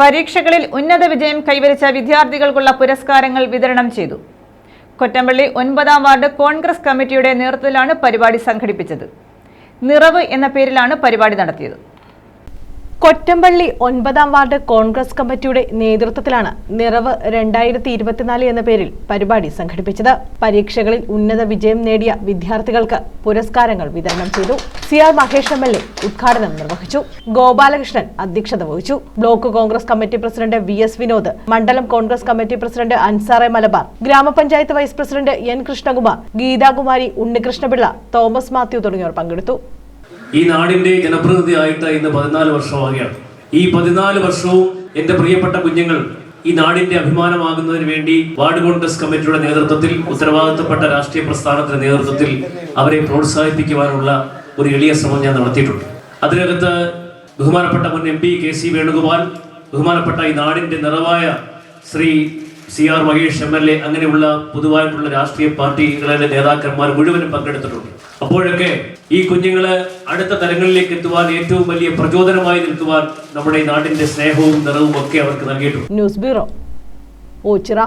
പരീക്ഷകളിൽ ഉന്നത വിജയം കൈവരിച്ച വിദ്യാർത്ഥികൾക്കുള്ള പുരസ്കാരങ്ങൾ വിതരണം ചെയ്തു. കൊറ്റമ്പള്ളി ഒൻപതാം വാർഡ് കോൺഗ്രസ് കമ്മിറ്റിയുടെ നേതൃത്വത്തിലാണ് പരിപാടി സംഘടിപ്പിച്ചത്. നിറവ് എന്ന പേരിലാണ് പരിപാടി നടത്തിയത്. കൊറ്റമ്പള്ളി ഒൻപതാം വാർഡ് കോൺഗ്രസ് കമ്മിറ്റിയുടെ നേതൃത്വത്തിലാണ് നിറവ് രണ്ടായിരത്തി ഇരുപത്തിനാല് എന്ന പേരിൽ പരിപാടി സംഘടിപ്പിച്ചത്. പരീക്ഷകളിൽ ഉന്നത വിജയം നേടിയ വിദ്യാർത്ഥികൾക്ക് പുരസ്കാരങ്ങൾ വിതരണം ചെയ്തു. C R Mahesh M L A ഉദ്ഘാടനം നിർവഹിച്ചു. ഗോപാലകൃഷ്ണൻ അധ്യക്ഷത വഹിച്ചു. Block congress committee president V S Vinod മണ്ഡലം കോൺഗ്രസ് കമ്മിറ്റി പ്രസിഡന്റ് അൻസാറെ മലബാർ ഗ്രാമപഞ്ചായത്ത് vice president N Krishnakumar Geethakumari Unnikrishnapillai Thomas Mathew തുടങ്ങിയവർ പങ്കെടുത്തു. ഈ നാടിന്റെ ജനപ്രതിനിധിയായിട്ട് ഇന്ന് പതിനാല് വർഷമാകുകയാണ് ഈ പതിനാല് വർഷവും എന്റെ പ്രിയപ്പെട്ട കുഞ്ഞുങ്ങൾ ഈ നാടിന്റെ അഭിമാനമാകുന്നതിന് വേണ്ടി വാർഡ് കോൺഗ്രസ് കമ്മിറ്റിയുടെ നേതൃത്വത്തിൽ ഉത്തരവാദിത്തപ്പെട്ട രാഷ്ട്രീയ പ്രസ്ഥാനത്തിന്റെ നേതൃത്വത്തിൽ അവരെ പ്രോത്സാഹിപ്പിക്കുവാനുള്ള ഒരു എളിയ ശ്രമം ഞാൻ നടത്തിയിട്ടുണ്ട്. അതിനകത്ത് ബഹുമാനപ്പെട്ട മുൻ M P K C Venugopal ബഹുമാനപ്പെട്ട ഈ നാടിന്റെ നിറവായ Shri C R Mahesh M L A അങ്ങനെയുള്ള പൊതുവായിട്ടുള്ള രാഷ്ട്രീയ പാർട്ടികളിലെ നേതാക്കന്മാർ മുഴുവനും പങ്കെടുത്തിട്ടുണ്ട്. അപ്പോഴൊക്കെ ഈ കുഞ്ഞുങ്ങൾ അടുത്ത തലങ്ങളിലേക്ക് എത്തുവാൻ ഏറ്റവും വലിയ പ്രചോദനമായി നിൽക്കുവാൻ നമ്മുടെ നാടിന്റെ സ്നേഹവും നിറവും ഒക്കെ അവർക്ക് നൽകിയിട്ടുണ്ട്. News bureau Ochira.